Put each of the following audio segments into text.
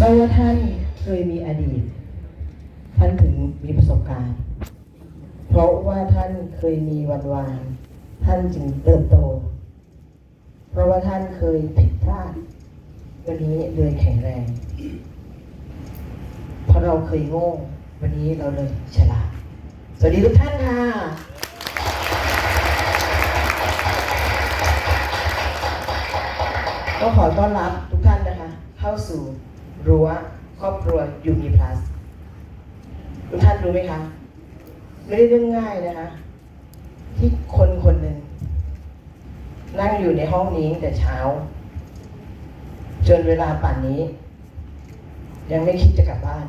เพราะว่าท่านเคยมีอดีต ท่านถึงมีประสบการณ์ เพราะว่าท่านเคยมีวันวานท่านจึงเติบโต เพราะว่าท่านเคยผิดพลาดวันนี้เลยแข็งแรง เพราะเราเคยโง่วันนี้เราเลยฉลาด สวัสดีทุกท่านค่ะ ก็ขอต้อนรับทุกท่านนะคะ เข้าสู่ รั้วครอบครัวยูมีพลัสทุกท่านรู้ไหมคะ ไม่ได้เรื่องง่ายนะคะ ที่คนคนหนึ่ง นั่งอยู่ในห้องนี้แต่เช้า จนเวลาป่านนี้ ยังไม่คิดจะกลับบ้าน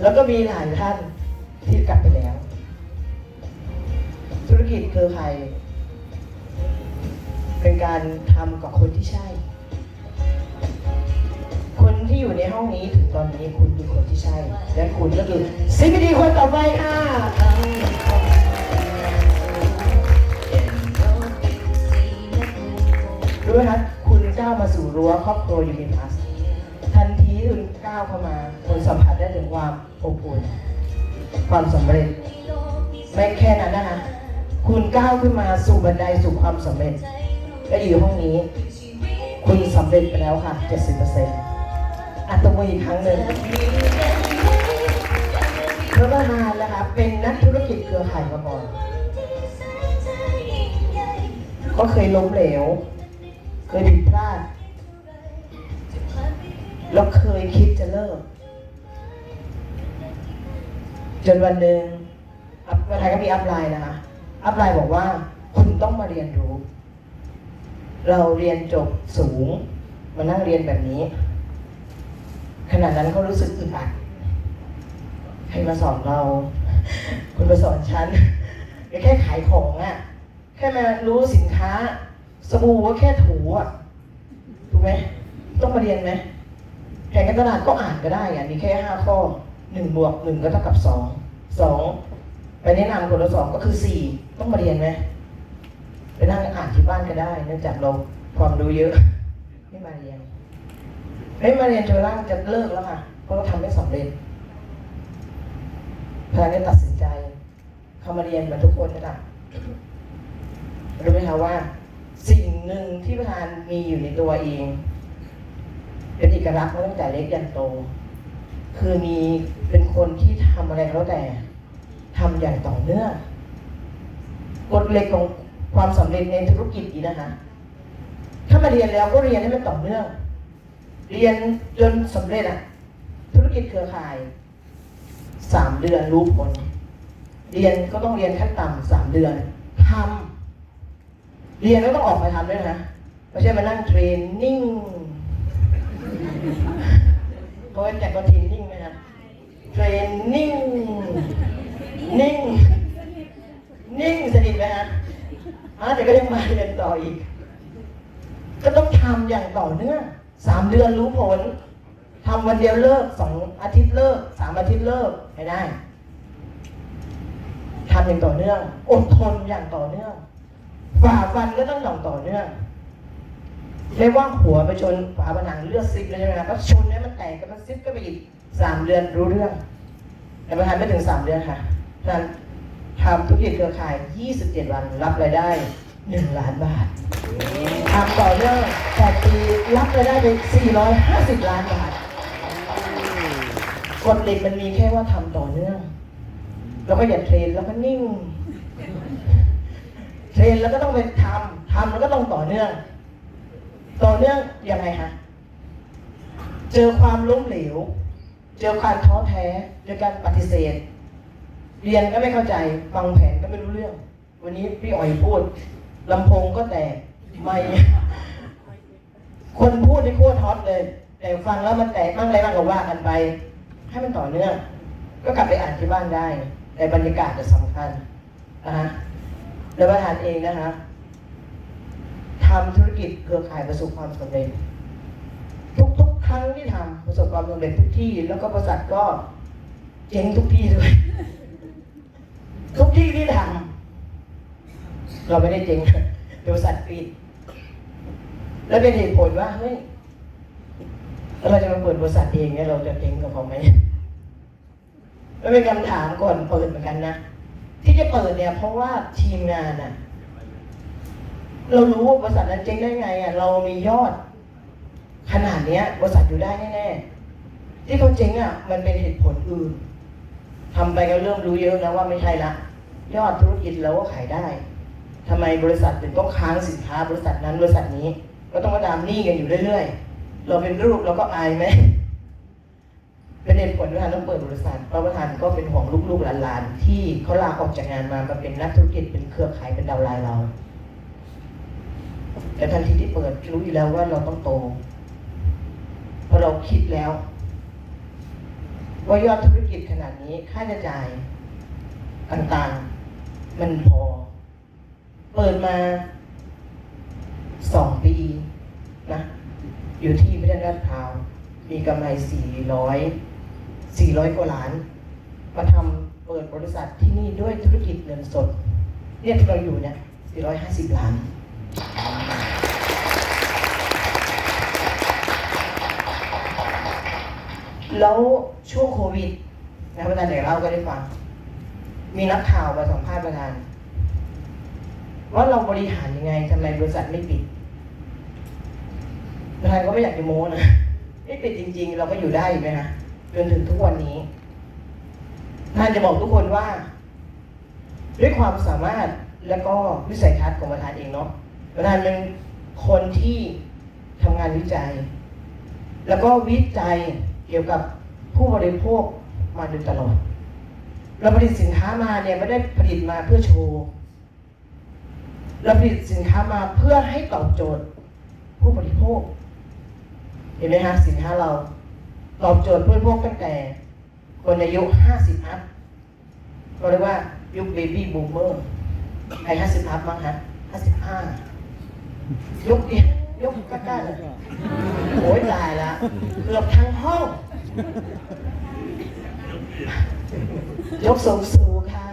แล้วก็มีหลายท่านที่กลับไปแล้ว ธุรกิจเครือข่ายเป็นการทำกับคนที่ใช่ ที่อยู่ในห้องนี้ถึงตอนนี้คุณคือคนที่ใช่ และคุณก็คือซิกดีคนต่อไปค่ะรู้ไหมคะคุณก้าวมาสู่รั้วครอบครัวยูนิพัสทันทีที่คุณก้าวเข้ามาคุณสัมผัสได้ถึงความอบอุ่นความสำเร็จ ไม่แค่นั้นนะคะคุณก้าวขึ้นมาสู่บันไดสู่ความสำเร็จและอยู่ห้องนี้ คุณสำเร็จไปแล้วค่ะ 70%อัต มืออีกครั้งหนึ่งเพราะประธานนะคะเป็นนักธุรกิจเครือข่ายมาก่อน ก็เคยล้มเหลว เคยผิดพลาด แล้วเคยคิดจะเลิก จนวันหนึ่งอัพประธานก็มีอัพไลน์นะคะ อัพไลน์บอกว่าคุณต้องมาเรียนรู้ เราเรียนจบสูง มานั่งเรียนแบบนี้ ขณะนั้นเขารู้สึกอึดอัดใครมาสอนเรา คุณมาสอนฉันแค่ขายของอะแค่มารู้สินค้า สบู่ก็แค่ถูอะถูกไหมต้องมาเรียนไหมแข่งกันตลาดก็อ่านก็ได้อะมีแค่ห้าข้อหนึ่งบวกหนึ่งก็เท่ากับสองสองไปแนะนำคนละสองก็คือสี่ต้องมาเรียนไหมไปนั่งอ่านที่บ้านก็ได้เนื่องจากเราความรู้เยอะ ไม่มาเรียนจนกระทั่งจะเลิกแล้วค่ะ เพราะเราทำไม่สำเร็จพนักงานตัดสินใจ เข้ามาเรียนมือนทุกคนนี่แหละรู้ไหมคะว่า สิ่งหนึ่งที่ประธานมีอยู่ในตัวเอง เป็นเอกลักษณ์มาตั้งแต่เล็กยันโต คือมีเป็นคนที่ทำอะไรก็แล้วแต่ทำอย่างต่อเนื่องกฎเหล็กของความสำเร็จในธุรกิจนี้นะคะ ถ้ามาเรียนแล้วก็เรียนให้มันต่อเนื่อง เรียนจนสำเร็จอะธุรกิจเครือข่ายสามเดือนรู้ผล เรียนก็ต้องเรียนขั้นต่ำสามเดือนทำเรียนแล้วต้องออกมาทำด้วยนะไม่ใช่มานั่งเทรนนิ่งเพราะว่าจากก็ทีนนิ่งไหมนะเทรนนิ่งนิ่ง นิ่งสนิทไหมฮะอะแต่ก็ยังมาเรียนต่ออีก ก็ต้องทำอย่างต่อเนื่อง สามเดือนรู้ผลทำวันเดียวเลิกสองอาทิตย์เลิกสามอาทิตย์เลิกให้ได้ทำอย่างต่อเนื่อง อดทนอย่างต่อเนื่องฝ่าฟันก็ต้องอย่างต่อเนื่องไม่ว่าหัวไปชนฝาผนังเลือดซิบเลยใช่ไหมครับก็ชนให้มันแตกก็มันซิบก็ไปอีกสามเดือนรู้เรื่อง แต่ประธานไม่ถึงสามเดือนค่ะนั้นทำธุรกิจเครือข่าย 27 วันรับรายได้ 1ล้านบาททำต่อเนื่อง8ปีรับรายได้ไป450 ล้านบาทกฎเหล็กมันมีแค่ว่าทำต่อเนื่อง แล้วก็อย่าเทรนแล้วก็นิ่ง เทรนแล้วก็ต้องไปทำทำแล้วก็ต้องต่อเนื่อง ต่อเนื่องยังไงคะเจอความล้มเหลว เจอความท้อแท้เจอการปฏิเสธ เรียนก็ไม่เข้าใจ ฟังแผนก็ไม่รู้เรื่อง วันนี้พี่อ๋อยพูด ลำโพงก็แตกไม่คนพูดนี่โคตรฮอตเลย แต่ฟังแล้วมันแตกบ้างอะไรบ้างก็ว่ากันไป ให้มันต่อเนื่อง ก็กลับไปอ่านที่บ้านได้ แต่บรรยากาศจะสำคัญนะฮะแล้วประธานเองนะคะทำธุรกิจเครือข่ายประสบความสำเร็จ ทุกๆ ครั้งที่ทำประสบความสำเร็จทุกที่ แล้วก็บริษัทก็เจ๊งทุกที่ด้วย ทุกที่ที่ทำ เราไม่ได้เจ๊งบริษัทปิด แล้วเป็นเหตุผลว่าเฮ้ยเราจะมาเปิดบริษัทเองเนี่ยเราจะเจ๊งกับเขาไหมมันเป็นคำถามก่อนเปิดเหมือนกันนะที่จะเปิดเนี่ย เพราะว่าทีมงานอะเรารู้ว่าบริษัทนั้นเจ๊งได้ไงอะเรามียอด ขนาดเนี้ยบริษัทอยู่ได้แน่ๆที่เขาเจ๊งอะมันเป็นเหตุผลอื่นทำไปก็เริ่มรู้เยอะนะว่าไม่ใช่ละยอดธุรกิจเราก็ขายได้ ทำไมบริษัทถึงต้องค้างสินค้าบริษัทนั้นบริษัทนี้ ก็ต้องมาตามหนี้กันอยู่เรื่อยๆ เราเป็นลูกเราก็อายไหมป็นเหตุผลประธานต้องเปิดบริษัทเพราะประธานก็เป็นห่วงลูกๆหลานๆที่เขาลาออกจากงานมามาเป็นนักธุรกิจเป็นเครือข่ายเป็นดาวไลน์เรา แต่ทันทีที่เปิดรู้อยู่แล้วว่าเราต้องโตเพราะเราคิดแล้ว ว่ายอดธุรกิจขนาดนี้ค่าใช้จ่ายต่างๆ มันพอ เปิดมาสองปีนะอยู่ที่พิพิธภัณฑ์พร้าว มีกำไร400 400กว่าล้าน มาทำเปิดบริษัทที่นี่ด้วยธุรกิจเงินสด เนี่ยที่เราอยู่เนี่ย450ล้าน แล้วช่วงโควิดนะประธานเดี๋ยวเล่าก็ได้ฟัง มีนักข่าวมาสัมภาษณ์ประธาน ว่าเราบริหารยังไงทำไมบริษัทไม่ปิดประธานก็ไม่อยากจะโม้นะไม่ปิดจริง ๆ เราก็อยู่ได้ไหมนะจนถึงทุกวันนี้ท่านจะบอกทุกคนว่า ด้วยความสามารถแล้วก็วิสัยทัศน์ของประธานเองเนาะประธานเป็นคนที่ทำงานวิจัย แล้วก็วิจัยเกี่ยวกับผู้บริโภคมาโดยตลอดเราผลิตสินค้ามาเนี่ยไม่ได้ผลิตมาเพื่อโชว์ เราผลิตสินค้ามาเพื่อให้ตอบโจทย์ผู้บริโภค เห็นไหมฮะสินค้าเราตอบโจทย์ผู้บริโภคตั้งแต่คนอายุ 50 อัพก็เรียกว่ายุคเบบี้บูมเมอร์ใคร50 อัพมั้งฮะ55ยุคเดียวยกกล้าๆเลยโอ้ยตายละเกือบทั้งห้อง ยกสูงสูงค่ะ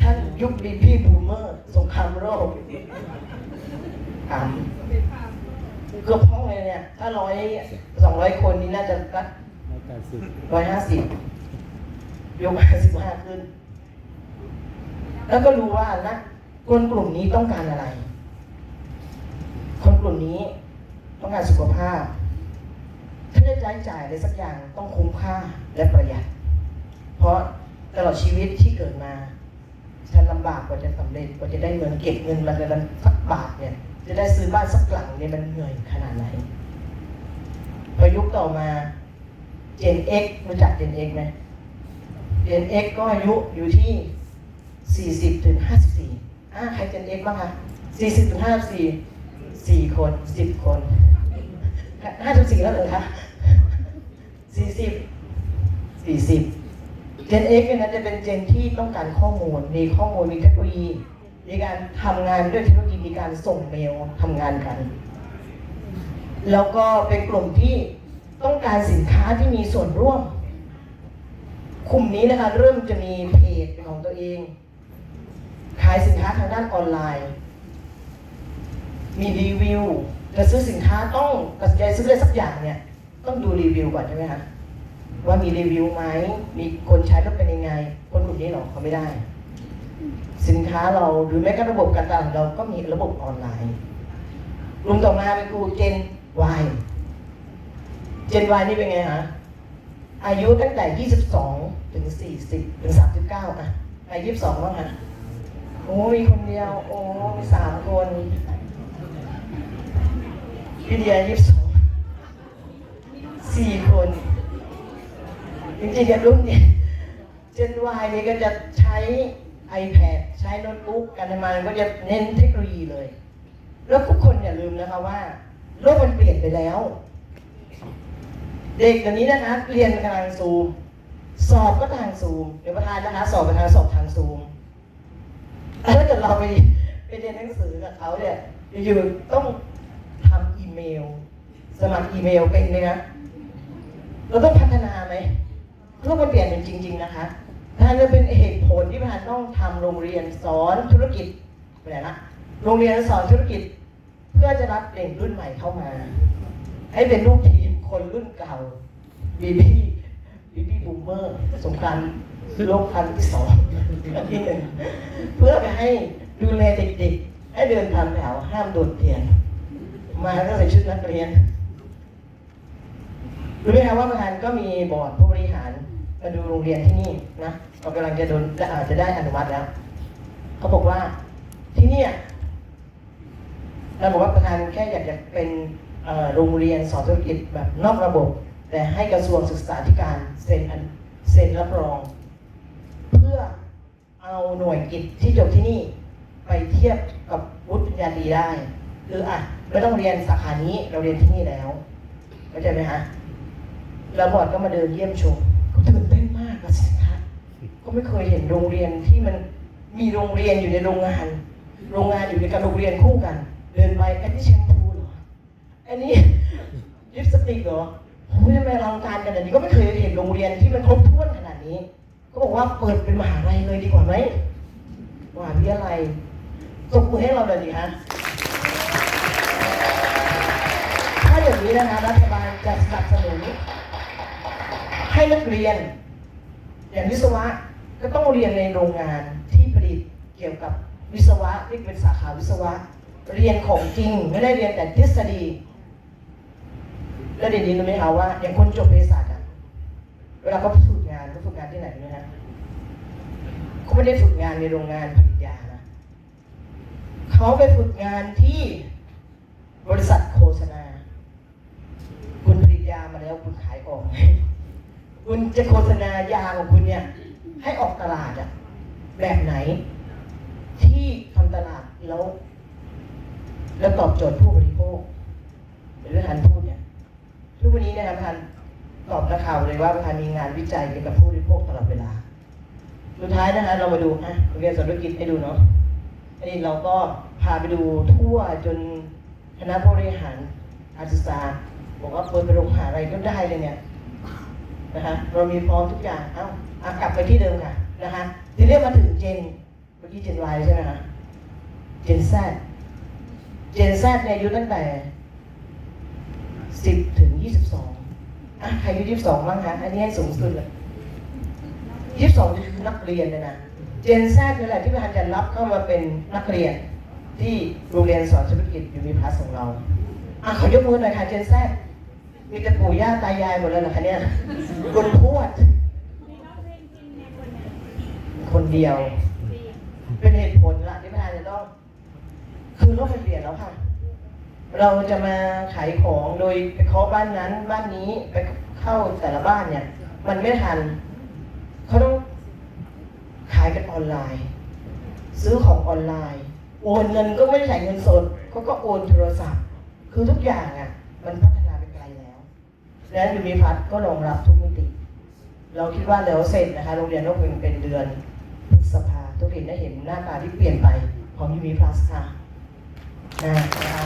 ท่านยุคบีพี่บูมเมอร์สง ครามโลกอ่าเกือบห้องเลยเนี่ย ถ้าร้อยสองร้อยคนนี่น่าจะรักร้อยแปดสิบร้อยห้าสิบยกห้าสิบห้าขึ้น แล้วก็รู้ว่านะคนกลุ่มนี้ต้องการอะไร คนกลุ่มนี้ต้องการสุขภาพ ถ้าจะใช้จ่ายอะไรสักอย่างต้องคุ้มค่าและประหยัด เพราะตลอดชีวิตที่เกิดมา ฉันลำบากกว่าจะสำเร็จกว่าจะได้เงินเก็บเงินมาเดือนละสักบาทเนี่ยจะได้ซื้อบ้านสักหลังเนี่ยมันเหนื่อยขนาดไหนพอยุคต่อมา Gen X รู้จัก Gen X ไหม Gen X ก็อายุอยู่ที่40ถึง54อ่าใคร Gen X บ้างคะ40ถึง54 4คน10คน54แล้วเหรอคะ40 40 Gen X เนี่ยนะจะเป็นเจนที่ต้องการข้อมูล มีข้อมูลมีเทคโนโลยี มีการทำงานด้วยเทคโนโลยี มีการส่งเมลทำงานกัน แล้วก็เป็นกลุ่มที่ต้องการสินค้าที่มีส่วนร่วม กลุ่มนี้นะคะเริ่มจะมีเพจของตัวเอง ขายสินค้าทางด้านออนไลน์ มีรีวิวจะซื้อสินค้าต้องตัดสินใจซื้ออะไรสักอย่างเนี่ย ต้องดูรีวิวก่อนใช่ไหมคะ ว่ามีรีวิวไหม มีคนใช้แล้วเป็นยังไง คนกลุ่มนี้หรอกเขาไม่ได้ สินค้าเราหรือแม้กระทั่งระบบการตลาดของเราก็มีระบบออนไลน์กลุ่มต่อมาเป็นกลุ่มเจน Y เจน Y นี่เป็นไงฮะ อายุตั้งแต่ 22 ถึง 40 ถึง 39อะอายุ22บ้างฮะโอ้มีคนเดียว โอ้มีสามคนพี่เดีย22สี่คน จริงๆเนี่ยรุ่นเนี่ยเจน Y นี่ก็จะใช้ iPad ใช้โน้ตบุ๊กการทำงานก็จะเน้นเทคโนโลยีเลย แล้วทุกคนอย่าลืมนะคะว่า โลกมันเปลี่ยนไปแล้ว เด็กเดี๋ยวนี้นะคะเรียนทางซูม สอบก็ทางซูมเดี๋ยวประธานนะคะสอบประธานสอบทางซูมแล้วถ้าเกิดเราไปไปเรียนหนังสือกับเขาเนี่ยอยู่ๆต้องทำอีเมล สมัครอีเมลเป็นไหมนะเราต้องพัฒนาไหม โลกมันเปลี่ยนเป็นจริง ๆ นะคะถ้านจะเป็นเหตุผลที่ประธานต้องทำโรงเรียนสอนธุรกิจไปไหนละโรงเรียนสอนธุรกิจ เพื่อจะรับเด็กรุ่นใหม่เข้ามา ให้เป็นลูกทีมคนรุ่นเก่าบีบี้บีบี้บูมเมอร์สงครามโลกครั้งที่สองครั้งที่หนึ่งเพื่อไปให้ดูแลเด็กๆ ให้เดินทางแถวห้ามโดดเรียน มาก็ใส่ชุดนักเรียนรู้ไหมครับว่าประธานก็มีบอร์ดผู้บริหาร มาดูโรงเรียนที่นี่นะเรากำลังจะโดนอาจจะได้อนุมัติแล้วเขาบอกว่าที่เนี่ยเราบอกว่าประธานแค่อยากจะเป็นโรงเรียนสอนธุรกิจแบบนอกระบบ แต่ให้กระทรวงศึกษาธิการเซ็นอันเซ็นรับรอง เพื่อเอาหน่วยกิจที่จบที่นี่ไปเทียบกับวุฒิปริญญาตรีได้คืออะไม่ต้องเรียนสาขานี้เราเรียนที่นี่แล้วเข้าใจไหมฮะแล้วบอร์ดก็มาเดินเยี่ยมชมก็ตื่นเต้นมากอะสิคะ ก็ไม่เคยเห็นโรงเรียนที่มันมีโรงเรียนอยู่ในโรงงาน โรงงานอยู่ในกับโรงเรียนคู่กัน เดินไปอันนี้แชมพูเหรอ อันนี้ลิปสติกเหรอโอ้ยทำไมอลังการขนาดนี้ก็ไม่เคยเห็นโรงเรียนที่มันครบถ้วนขนาดนี้ ก็บอกว่าเปิดเป็นมหาลัยเลยดีกว่าไหมมหาวิทยาลัยตบมือให้เราเลยดีฮะถ้าอย่างนี้นะคะรัฐบาลจะสนับสนุนให้นักเรียนอย่างวิศวะ ก็ต้องเรียนในโรงงานที่ผลิตเกี่ยวกับวิศวะที่เป็นสาขาวิศวะ เรียนของจริง ไม่ได้เรียนแต่ทฤษฎีแล้วเดี๋ยวนี้รู้ไหมคะว่าอย่างคนจบเภสัชอะเวลาเขาฝึกงานเขาฝึกงานที่ไหนรู้ไหมฮะเขาไม่ได้ฝึกงานในโรงงานผลิตยานะเขาไปฝึกงานที่บริษัทโฆษณา คุณผลิตยามาแล้วคุณขายออก คุณจะโฆษณายาของคุณเนี่ย ให้ออกตลาดอะแบบไหน ที่ทำตลาดแล้วแล้วตอบโจทย์ผู้บริโภคหรือท่านพูดเนี่ยทุกวันนี้เนะครับท่านตอบนักข่าวเลยว่าประธานมีงานวิจัยเกี่ยวกับผู้บริโภคตลอดเวลา สุดท้ายนะฮะเรามาดูอะเรียนสอนธุรกิจให้ดูเนาะอันนี้เราก็พาไปดูทั่วจนคณะผู้บริหารการศึกษาบอกว่าเปิดเป็นโรงหาอะไรก็ได้เลยเนี่ย นะฮะเรามีพร้อมทุกอย่างเอ้าอะกลับไปที่เดิมค่ะนะคะทีนี้มาถึงเจนเมื่อกี้เจน Y ใช่ไหมคะเจน Z เจน Z เนี่ยอายุตั้งแต่10ถึง22อะใครอายุ22บ้างคะอันนี้ให้สูงสุดเลยยี่สิบสองคือนักเรียนเลยนะเจนแซดนี่แหละที่ประธานจะรับเข้ามาเป็นนักเรียนที่โรงเรียนสอนธุรกิจยูนิพลัสของเราอะขอยกมือหน่อยค่ะเจนแซด มีแต่ปู่ย่าตายายหมดเลยเหรอคะเนี่ยคนพวด คนเดียว เป็นเหตุผลละที่ประธานจะต้อง คือโลกมันเปลี่ยนแล้วค่ะ เราจะมาขายของโดยไปเคาะบ้านนั้น บ้านนี้ไปเข้าแต่ละบ้านเนี่ย มันไม่ทัน เขาต้องขายกันออนไลน์ ซื้อของออนไลน์ โอนเงินก็ไม่ใช้เงินสดเขาก็โอนโทรศัพท์ คือทุกอย่างอะ มันพัฒนาไปไกลแล้ว และยูนิพัฒน์ก็รองรับทุกมิติ เราคิดว่าเดี๋ยวเสร็จนะคะโรงเรียนต้องเป็นเป็นเดือนพฤษภาทุกเห็นได้เห็นหน้าตาที่เปลี่ยนไปของยูนิพลัสค่ะนะคะ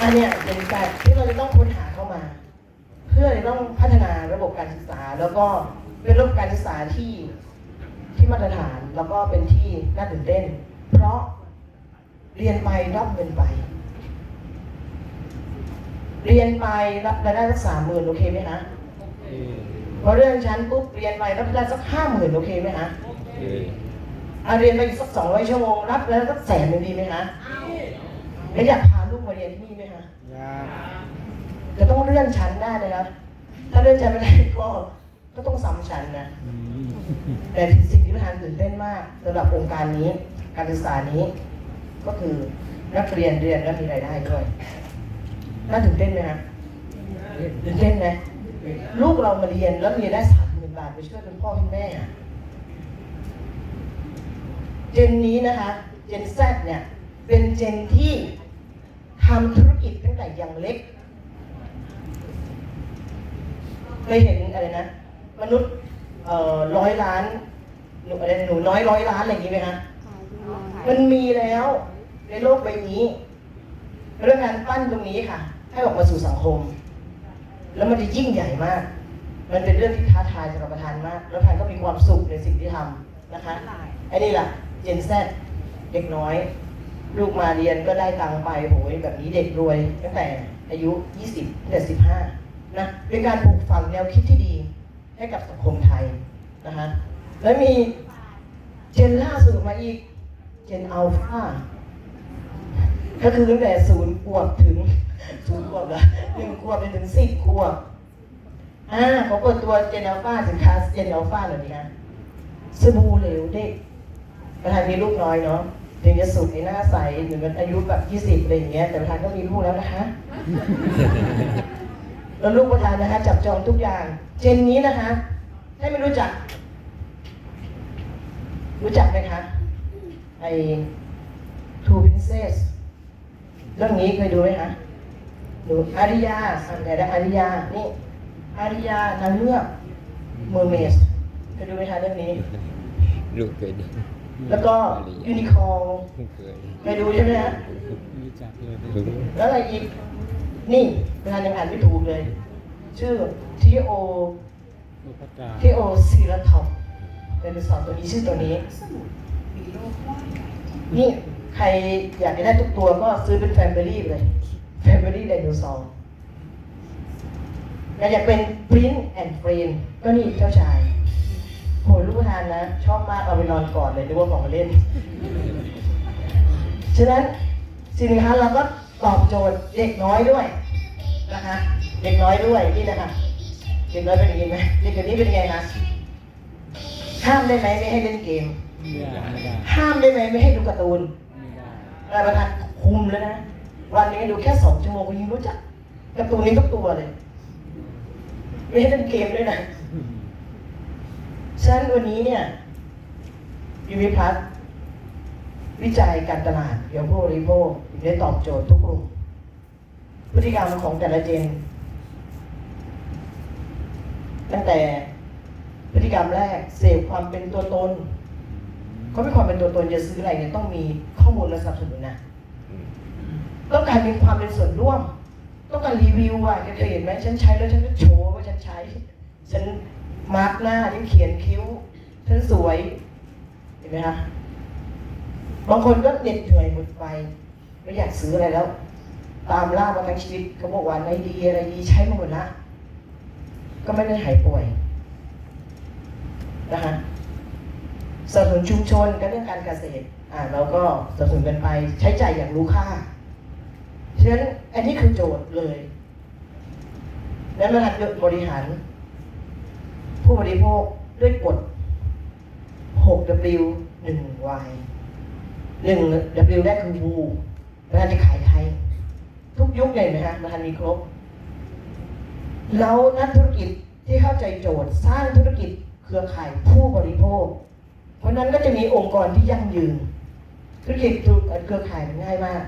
อันเนี้ยเป็นการที่เราจะต้องค้นหาเข้ามา เพื่อจะต้องพัฒนาระบบการศึกษา แล้วก็เป็นระบบการศึกษาที่ที่มาตรฐานแล้วก็เป็นที่น่าตื่นเต้น เพราะเรียนไปรับเงินไป เรียนไปรับรายได้สักสามหมื่นโอเคไหมคะพอเรื่องชั้นปุ๊บเรียนไปรับรายได้สักห้าหมื่นโอเคไหมคะอะเรียนไปอีกสักสองร้อยชั่วโมงรับแล้วสักแสนหนึ่งดีไหมคะแล้วอยากพาลูกมาเรียนที่นี่ไหมคะจะต้องเลื่อนชั้นได้เลยนะถ้าเลื่อนชั้นไม่ได้ก็ก็ต้องซ้ำชั้นนะแต่สิ่งที่ประธานตื่นเต้นมากสำหรับองค์การนี้ การศึกษานี้ ก็คือนักเรียนเรียนแล้วมีรายได้ด้วย น่าตื่นเต้นไหมฮะตื่นเต้นไหมลูกเรามาเรียนแล้วมีรายได้สามหมื่นบาทไปช่วยเป็นพ่อเป็นแม่อะเจนนี้นะคะเจนแซเนี่ยเป็นเจนที่ทำธุรกิจตั้งแต่ยังเล็กเคยเห็นอะไรนะ มนุษย์เอ่อร้อยล้านหนูอะไรหนูน้อยร้อยล้านอะไรอย่างนี้ไหมคะมันมีแล้วในโลกใบนี้เรื่องการปั้นตรงนี้ค่ะ ให้ออกมาสู่สังคม แล้วมันจะยิ่งใหญ่มาก มันเป็นเรื่องที่ท้าทายสำหรับประธานมาก แล้วประธานก็มีความสุขในสิ่งที่ทำนะคะไอ้นี่แหละเจนแซเด็กน้อย ลูกมาเรียนก็ได้ตังค์ไปโหยแบบนี้เด็กรวย ตั้งแต่อายุ 20ตั้งแต่15นะเป็นการปลูกฝังแนวคิดที่ดี ให้กับสังคมไทยนะฮะแล้วมีเจนล่าสุดมาอีกเจนอัลฟา ก็คือตั้งแต่ศูนย์ขวบถึงศูนย์ขวบละหนึ่งขวบไปถึงสิบขวบอ่าเขาเปิดตัวเจนอัลฟาสินค้าเจนอัลฟาหน่อยดีฮะสบู่เหลวเด็กประธานมีลูกน้อยเนาะถึงจะสุดในหน้าใสหรือมันอายุแบบยี่สิบอะไรอย่างเงี้ย แต่ประธานก็มีลูกแล้วนะคะ แล้วลูกประธานนะคะจับจองทุกอย่าง เจนนี้นะคะให้ไม่รู้จัก รู้จักไหมคะไอ้ Two Princess เรื่องนี้เคยดูไหมคะดูอาริยาอันไหนนะอาริยา นี่อาริยานางเงือกเมอร์เมสเคยดูไหมคะเรื่องนี้ ลูกเคยดูแล้วก็ยูนิคอร์เคยเคยดูใช่ไหมฮะรู้จักเลยรู้แล้วอะไรอีก นี่ประธานยังอ่านไม่ถูกเลย ชื่อทีโออุปกาทีโอซีราทอปไดโนเสาร์ตัวนี้ชื่อตัวนี้นี่ ใครอยากจะได้ทุกตัวก็ซื้อเป็นแฟมิลี่เลยแฟมิลี่ไดโนเสาร์อยากเป็นปรินแอนด์เฟรนก็นี่เจ้าชายโหลูกประธานนะ ชอบมากเอาไปนอนก่อนเลยนึกว่าของเล่น ฉะนั้นสินค้าเราก็ตอบโจทย์เด็กน้อยด้วยนะคะ เด็กน้อยด้วยนี่นะคะเด็กน้อยเป็นอย่างนี้ไหมเด็กคนนี้เป็นไงคะห้ามได้ไหมไม่ให้เล่นเกมไม่ได้ไม่ได้ห้ามได้ไหมไม่ให้ดูการ์ตูน อะไรประธานคุมแล้วนะ วันนี้ดูแค่สองชั่วโมงก็ยังรู้จักการ์ตูนนี้ทุกตัวเลยไม่ให้เล่นเกมด้วยนะฉะนั้นวันนี้เนี่ยยูวิพัฒน์วิจัยการตลาดเกี่ยวกับริโภคได้ตอบโจทย์ทุกกลุ่มพฤติกรรมของแต่ละเจน ตั้งแต่พฤติกรรมแรก เสพความเป็นตัวตน เขาไม่ความเป็นตัวตนจะซื้ออะไรเนี่ยต้องมีข้อมูลและสนับสนุนนะต้องการมีความเป็นส่วนร่วม ต้องการรีวิวอะแกเคยเห็นไหมฉันใช้แล้วฉันก็โชว์ว่าฉันใช้ ฉันมาร์กหน้าฉันเขียนคิ้วฉันสวยเห็นไหมคะบางคนก็เหน็ดเหนื่อยหมดไปไม่อยากซื้ออะไรแล้ว ตามล่ามาทั้งชีวิตเขาบอกว่าในดีอะไรดีใช้มาหมดละก็ไม่ได้หายป่วยนะคะ สนับสนุนชุมชนกับเรื่องการเกษตรอ่าเราก็สนับสนุนกันไปใช้จ่ายอย่างรู้ค่าฉะนั้นอันนี้คือโจทย์เลยแล้วมันหัดบริหาร ผู้บริโภคด้วยกฎ 6W 1 Y 1 W แรกคือ Wu ประธานจะขายใคร ทุกยุคเลยไหมฮะประธานมีครบ แล้วนักธุรกิจที่เข้าใจโจทย์สร้างธุรกิจเครือข่ายผู้บริโภค เพราะนั้นก็จะมีองค์กรที่ยั่งยืน ธุรกิจเครือข่ายมันง่ายมาก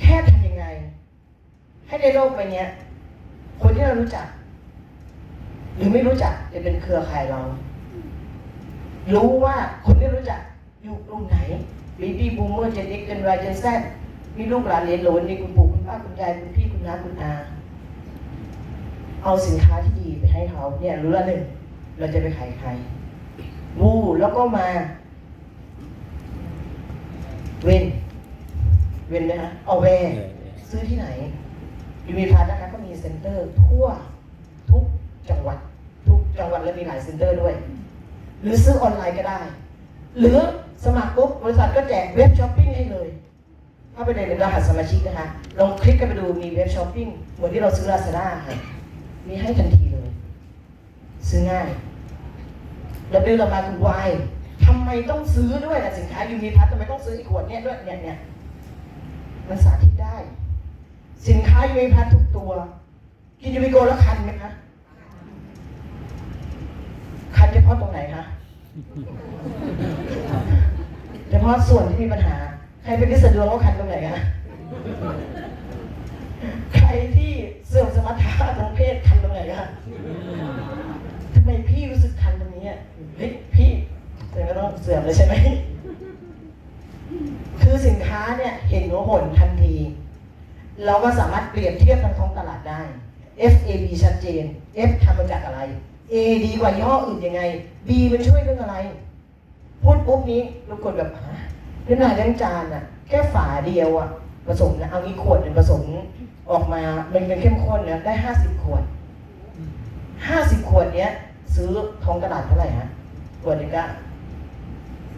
แค่ทำยังไง ให้ในโลกใบเนี้ยคนที่เรารู้จัก หรือไม่รู้จักจะเป็นเครือข่ายเรา รู้ว่าคนที่รู้จักอยู่กลุ่มไหนบีบีบูมเมอร์เจนเอ็กเจนวายเจนแซมีลูกหลานเรียนหลนมีคุณปู่คุณป้าคุณยายคุณพี่คุณน้าคุณอาเอาสินค้าที่ดีไปให้เขาเนี่ยรู้ละหนึ่งเราจะไปขายใคร วูแล้วก็มา เว้นเว้นไหมฮะเอาแวร์ซื้อที่ไหนยูมีพัทนะคะก็มีเซ็นเตอร์ทั่วทุกจังหวัด ทุกจังหวัดและมีหลายเซ็นเตอร์ด้วย หรือซื้อออนไลน์ก็ได้ หรือสมัครปุ๊บบริษัทก็แจกเว็บช้อปปิ้งให้เลยเข้าไปในรหัสสมาชิกนะคะลองคลิกกันไปดูมีเว็บช้อปปิ้งเหมือนที่เราซื้อลาซาด้าค่ะมีให้ทันทีเลย ซื้อง่าย แล้วบิลเรามาคือวายทำไมต้องซื้อด้วยล่ะสินค้ายูนิพัททำไมต้องซื้ออีกขวดเนี่ยด้วยเนี่ยเนี่ยมันสาธิตได้ สินค้ายูนิพัททุกตัว กินยูนิโกแล้วคันไหมคะคันเฉพาะตรงไหนคะเฉพาะส่วนที่มีปัญหา ใครเป็นที่สะดวกว่าคันตรงไหนคะใครที่เสื่อมสมรรถภาพทางเพศคันตรงไหนคะทำไมพี่รู้สึกคันตรงนี้อะเฮ้ยพี่แสดงว่าต้องเสื่อมเลยใช่ไหม คือสินค้าเนี่ยเห็นหัวหนทันที เราก็สามารถเปรียบเทียบทางท้องตลาดได้ FAB ชัดเจน F ทำมาจากอะไร A ดีกว่ายี่ห้ออื่นยังไง B มันช่วยเรื่องอะไร พูดปุ๊บนี้ทุกคนแบบฮะเรื่องนาเรื่องจานอะแค่ฝาเดียวอะผสมนะเอางี้ขวดหนึ่งผสมออกมามันเป็นเข้มข้นนะได้ห้าสิบขวดห้าสิบขวดเนี้ย ซื้อทองกระดาษเท่าไหร่ฮะขวดหนึงก็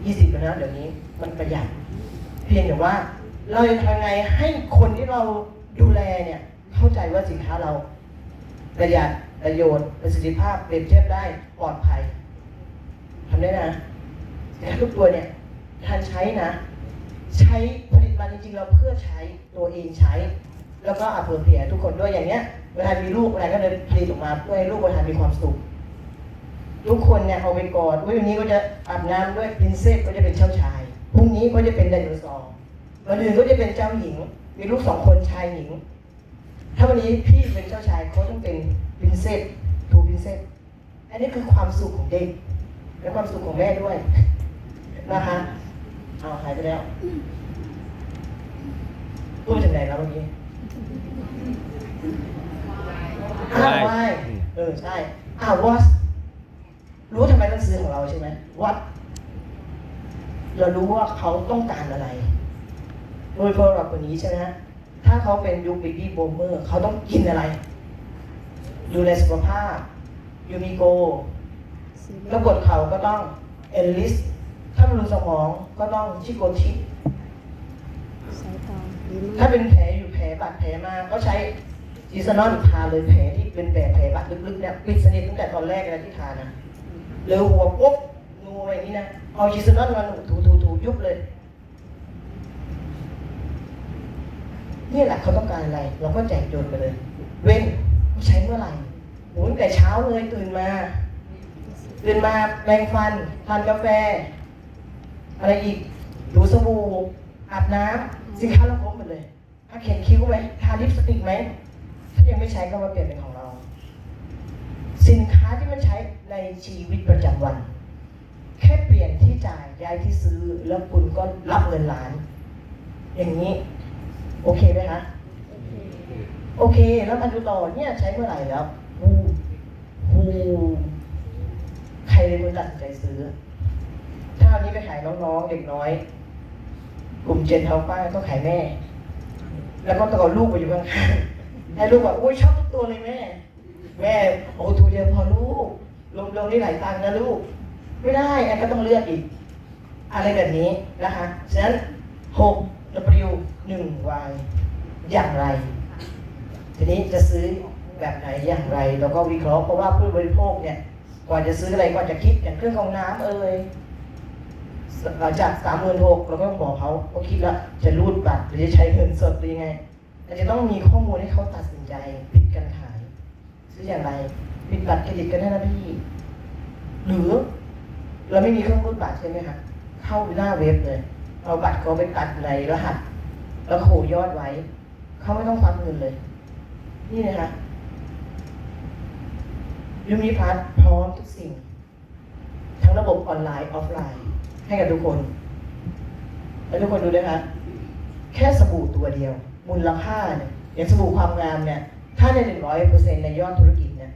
ยี่สิบนะเดี๋ยวนี้มันประหยัด เพียงแต่ว่า เราจะทำไงให้คนที่เราดูแลเนี่ยเข้าใจว่าสินค้าเราประหยัดประโยชน์ประสิทธิภาพเปรียบเทียบได้ปลอดภัยทำได้นะสินค้าทุกตัวเนี่ยท่านใช้นะ ใช้ผลิตมาจริงๆเราเพื่อใช้ตัวเองใช้ แล้วก็อาเผื่อเผื่ทุกคนด้วยอย่างเนี้ยเวลามีลูกอะไรก็เลยผลิตออกมาเพื่อให้ลูกประทามีความสุข ทุกคนเนี่ยเอาไปกอดว่าวันนี้ก็จะอาบน้ำด้วยปรินเซสก็จะเป็นเจ้าชายพรุ่งนี้ก็จะเป็นไดโนเสาร์วันอื่นก็จะเป็นเจ้าหญิง มีลูกสองคนชายหญิง ถ้าวันนี้พี่เป็นเจ้าชายเขาต้องเป็นปรินเซสทูปรินเซสอันนี้คือความสุขของเด็ก และความสุขของแม่ด้วยนะคะเอาหายไปแล้วพูดถึงไหนแล้วเมื่อกี้อ้าวไม่เออใช่อ้าว what รู้ทำไมต้องซื้อของเราใช่ไหม what เรารู้ว่าเขาต้องการอะไรโดยพอเราคนนี้ใช่ไหมฮะถ้าเขาเป็นยุคบิบี้โบเมอร์เขาต้องกินอะไร ดูแลสุขภาพ ยูมิโกแล้วปวดเข่าก็ต้องเอลิส ถ้าบำรุงสมองก็ต้องชิโกชิสายตาดีถ้ามากเป็นแผลอยู่แผลบาดแผลมาก็ใช้จีซานอนทาเลยแผลที่เป็นแผลแผลบาดลึกๆเนี่ยปิดสนิทตั้งแต่ตอนแรกเลยนะที่ทานะ เร็วหัวปุ๊บงูอย่างนี้นะ เอาจีซนอนมาหนุถูถูถูยุบเลย นี่แหละเขาต้องการอะไร เราก็แจกโจทย์ไปเลย เว้นใช้เมื่อไหร่หตั้งแต่เช้าเลยตื่นมาตื่นมาแปรงฟันทานกาแฟ อะไรอีกดูสบู่อาบน้ำสินค้าเราครบหมดเลยถ้าเขียนคิ้วไหมทาลิปสติกไหมถ้ายังไม่ใช้ก็มาเปลี่ยนเป็นของ สินค้าที่มันใช้ในชีวิตประจำวัน แค่เปลี่ยนที่จ่ายย้ายที่ซื้อแล้วคุณก็รับเงินล้าน อย่างนี้ โอเคไหมคะโอเค แล้วมาดูต่อเนี่ยใช้เมื่อไหร่แล้วฮูฮูใครเป็นคนตัดสินใจซื้อ ถ้าอันนี้ไปขายน้องๆ เด็กน้อย กลุ่มเจนเทาป้าต้องขายแม่ แล้วก็ต้องเอาลูกไปอยู่ข้างๆให้ลูกบอกอุ้ยชอบทุกตัวเลยแม่ แม่โอ้ตัวเดียวพอลูกรวมๆนี่หลายตังค์นะลูก ไม่ได้แอนก็ต้องเลือกอีก อะไรแบบนี้นะคะ ฉะนั้น 6 W 1 Y อย่างไร ทีนี้จะซื้อแบบไหนอย่างไร เราก็วิเคราะห์เพราะว่าผู้บริโภคเนี่ยกว่าจะซื้ออะไรกว่าจะคิดอย่างเครื่องกรองน้ำเอ่ยหลังจากสามหมื่นหกเราก็ต้องบอกเขาเขาคิดแล้วจะรูดบัตรหรือจะใช้เงินสดหรือยังไงเราจะต้องมีข้อมูลให้เขาตัดสินใจปิด ซื้ออย่างไรปิดบัตรเครดิตกันได้นะพี่ หรือ เราไม่มีเครื่องรูดบัตรใช่ไหมคะเข้าหน้าเว็บเลย เอาบัตรเขาไปตัดในรหัส แล้วโขยอดไว้ เขาไม่ต้องฟังเงินเลย นี่นะคะยูมิพัทพร้อมทุกสิ่ง ทั้งระบบออนไลน์ออฟไลน์ ให้กับทุกคน แล้วทุกคนดูนะคะแค่สบู่ตัวเดียว มูลค่าเนี่ยอย่างสบู่ความงามเนี่ย ถ้าในหนึ่งร้อยเปอร์เซ็นต์ในยอดธุรกิจเนี่ย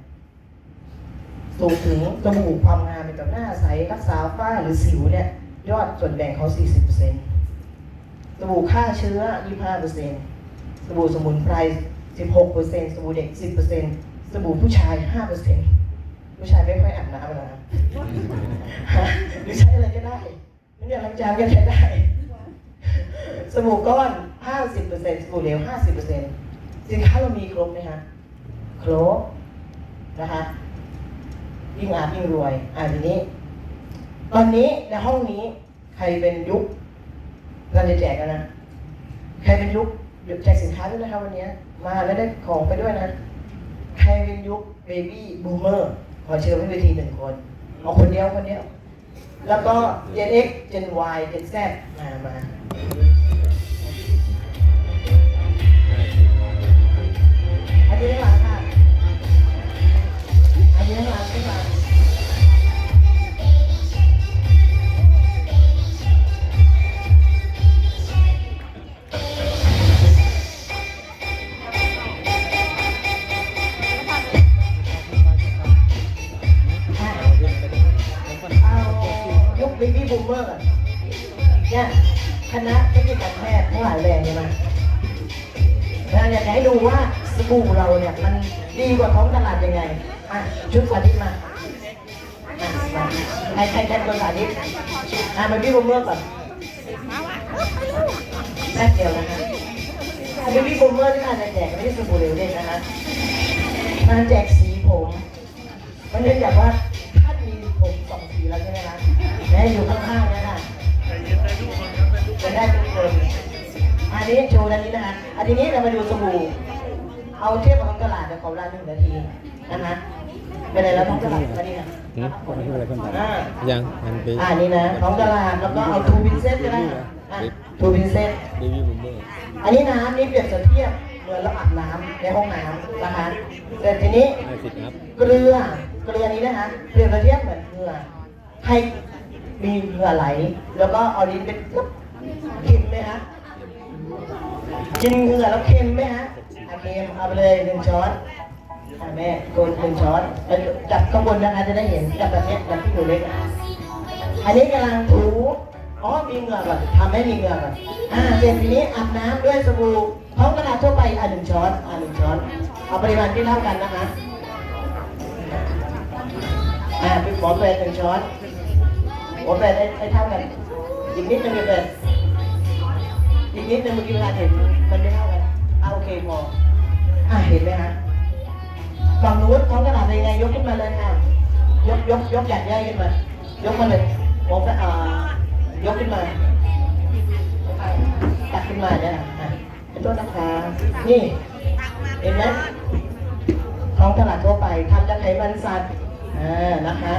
สูงถึงสบู่ความงามเป็นกับหน้าใสรักษาฝ้าหรือสิวเนี่ย ยอดส่วนแบ่งเขาสี่สิบเปอร์เซ็นต์สบู่ฆ่าเชื้อยี่ห้าเปอร์เซ็นต์สบู่สมุนไพรสิบหกเปอร์เซ็นต์สบู่เด็กสิบเปอร์เซ็นต์สบู่ผู้ชายห้าเปอร์เซ็นต์ผู้ชายไม่ค่อยอาบน้ำนะหรือใช้อะไรก็ได้น้ำยาล้างจานก็ใช้ได้ สบู่ก้อนห้าสิบเปอร์เซ็นต์สบู่เหลวห้าสิบเปอร์เซ็นต์ สินค้าเรามีครบไหมฮะครบนะคะยิ่งอาบยิ่งรวยอ่าทีนี้ ตอนนี้ในห้องนี้ใครเป็นยุคเราจะแจกกันนะใครเป็นยุคหยุดแจกสินค้าด้วยนะครับวันนี้มาแล้วได้ของไปด้วยนะ ใครเป็นยุคเบบี้บูมเมอร์ขอเชิญขึ้นเวทีหนึ่งคนเอาคนเดียวคนเดียว แล้วก็ Gen X Gen Y Gen Z มามาอันนี้ข้างหลังค่ะอันนี้ข้า งหลังข้างหลังเอายุค Baby Boomer ก่อนเนี่ยคณะเทคนิคการแพทย์ทั้งหลายแหล่งเนี่ยมาเราอยากจะให้ดูว่า สบู่เราเนี่ยมันดีกว่าท้องตลาดยังไงอะชุดสาธิตมาอะมาใครใครใครเป็นคนสาธิตอะมาพี่บุมเมอร์ก่อนแป๊บเดียวนะคะอันนี้พี่บุมเมอร์ที่มาจะแจกไม่ใช่สบู่เหลวเด่นนะคะมาแจกสีผม มันเนื่องจากว่าท่านมีผมสองสีแล้วใช่ไหมคะแม่อยู่ข้างๆนยคะจะได้ทุกคนอันนี้โชว์ด้านนี้นะคะอันนี้เรามาดูสบู่ เอาเทียบกับท้องตลาดเดี๋ยวขอเวลาหนึ่งนาทีนะคะเป็นไรแล้วท้องตลาดมานี่ค่ะหืมก็ไม่ใช่อะไรคนไหนอ่ายังมันเป็นอ่านี่นะท้องตลาดแล้วก็เอาทูวินเซนก็ได้ค่ะอะทูวินเซนเดวี่บูมเบอร์อันนี้น้ำนี่เปรียบเสทียบเหมือนเราอาบน้ำในห้องน้ำนะคะแต่ทีนี้ห้าสิบอัพเกลือเกลือนี้นะคะเปรียบเทียบเหมือนเกลือให้มีเหงื่อไหล แล้วก็เอาลิ้นเป็นกึ๊บเค็มไหมคะกินเหงื่อแล้วเค็มไหมฮะอะ เค็มเอาไปเลยหนึ่งช้อนแม่โกนหนึ่งช้อนแล้วจับข้างบนนะคะจะได้เห็นจับแบบเนี้ยแบบที่หนูเล็กอะอันนี้กำลังถูอ๋อมีเหงื่อก่อนทำให้มีเหงื่อก่อนอ่าเสร็จทีนี้อาบน้ำด้วยสบู่ท้องกระดาษทั่วไปอะหนึ่งช้อนอะหนึ่งช้อนเอาปริมาณที่เท่ากันนะคะอ่าเป็นหมอแปดหนึ่งช้อนหมอแปดให้เท่ากันอีกนิดนึงเลยแปดอีกนิดนึงเมื่อกี้เวลาเห็นมันไม่เท่ากันเอาโอเคพอ อ่าเห็นไหมฮะฝั่งนู้นท้องกระดเป็นไงยกขึ้นมาเลยค่ะ ยกยกยกหยัดย่ขึ้นมา ยกมาเลยมองก็อ่ายกขึ้นมาตักขึ้นมาเนี่ยอะเป็นต้นนะคะนี่ เห็นไหมท้องตลาดทั่วไปทำจากไขมันสัตว์อ่านะคะ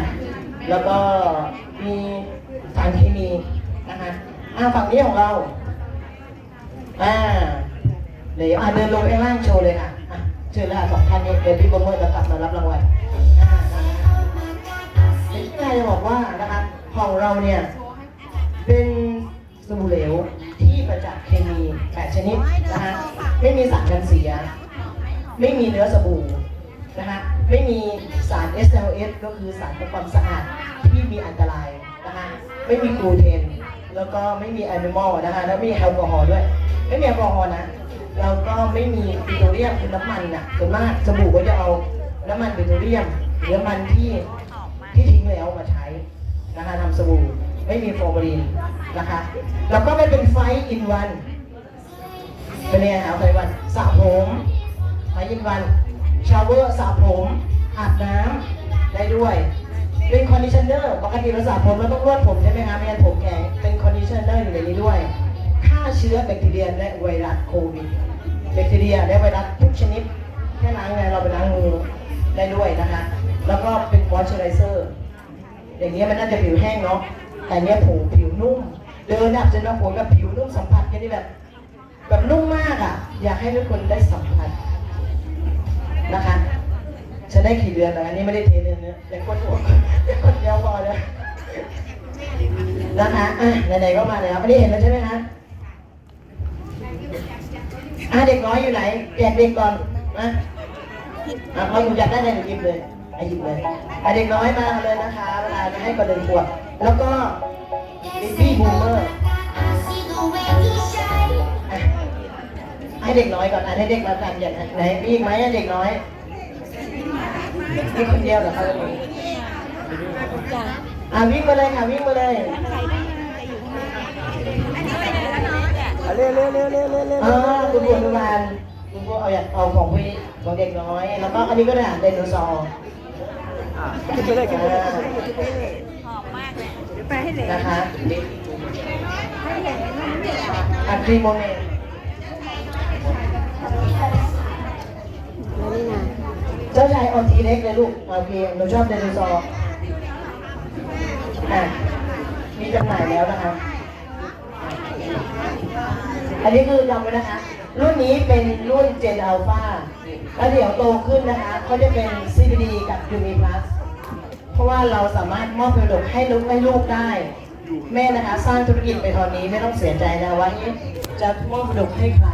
แล้วก็มีสารเคมีนะคะอ่าฝั่งนี้ของเราอ่าเดี๋ยวอ่าเดินลงไปข้ล่างโชว์เลยอะ เชิญเลยค่ะสองท่านนี้เดี๋ยวพี่โปรโมทจะกลับมารับรางวัลอ่านะคะเดี๋ยวพี่นายจะบอกว่านะคะของเราเนี่ยเป็นสบู่เหลวที่มาจากเคมีแปดชนิดนะคะไม่มีสารกันเสีย ไม่มีเนื้อสบู่นะคะไม่มีสาร SLS ก็คือสารทำความสะอาดที่มีอันตรายนะคะไม่มีกลูเตนแล้วก็ไม่มีแอนิมอลนะคะแล้วมีแอลกอฮอล์ด้วย ไม่มีแอลกอฮอล์นะ แล้วก็ไม่มีปิโตรเลียมคือน้ำมันน่ะส่วนมากสบู่ก็จะเอาน้ำมันปิโตรเลียมหรือน้ำมันที่ที่ทิ้งแล้วมาใช้นะคะทำสบู่ไม่มีฟอร์มาลีนนะคะแล้วก็ไม่เป็นไฟอินวันเป็นไงหาไฟวันสระผมไฟอินวันชาวเวอร์สระผมอาบน้ำได้ด้วยเป็นคอนดิชเนอร์ปกติเราสระผมเราต้องรวดผมใช่ไหมคะไม่งั้นผมแข็งเป็นคอนดิชเนอร์อยู่ในนี้ด้วย เชื้อแบคทีเรียและไวรัสโควิด แบคทีเรียและไวรัสทุกชนิดแค่ล้างไงเราไปล้างมือได้ด้วยนะคะ แล้วก็เป็นมอยเจอไรเซอร์ อย่างเงี้ยมันน่าจะผิวแห้งเนาะ แต่เนี้ยผมผิวนุ่ม เดินแบบจนเราผมแบบผิวนุ่มสัมผัสแค่นี้แบบ แบบนุ่มมากอะ อยากให้ทุกคนได้สัมผัสนะคะฉันได้กี่เดือนแล้วอันนี้ไม่ได้เทเดือนเนื้อแต่คนหัวแต่คนเดียวพอเลยนะคะอะไหนๆก็มาแล้วอันนี้เห็นแล้วใช่ไหมคะ อะเด็กน้อยอยู่ไหนแจกเด็กก่อนนะอะพอหนูอยากได้อะไรหนูหยิบเลยอะหยิบเลยอะเด็กน้อยมาเลยนะคะเวลาจะให้ก่อนหนึ่งขวดแล้วก็บิบี้บูมเมอร์อะให้เด็กน้อยก่อนอะให้เด็กมากันอย่างไหนมีอีกไหมอะเด็กน้อยมีคนเดียวเหรอครับจ้ะอะวิ่งมาเลยค่ะวิ่งมาเลย เร็วเร็วเร็วเร็วเร็วเร็วอ่าคุณบัวนุมานคุณบัวเอาอยากเอาของพี่ของเด็กน้อย แล้วก็อันนี้ก็ได้ไดโนเสาร์ขึ้นไปเลยขึ้นไปเลยอ่าไปให้เหลวนะคะให้เหลวอะครีโมเนแล้วนี่นะเจ้าชายออนทีเล็กเลยลูกโอเคหนูชอบไดโนเสาร์อะมีจำหน่ายแล้วนะคะ อันนี้คือจำไว้นะคะ รุ่นนี้เป็นรุ่นเจนอัลฟาแล้วเดี๋ยวโตขึ้นนะคะเขาจะเป็น CBD กับ Umi Plus เพราะว่าเราสามารถมอบประโยชน์ให้ลูกให้ลูกได้ แม่นะคะ สร้างธุรกิจไปตอนนี้ไม่ต้องเสียใจนะว่าจะมอบประโยชน์ให้ใคร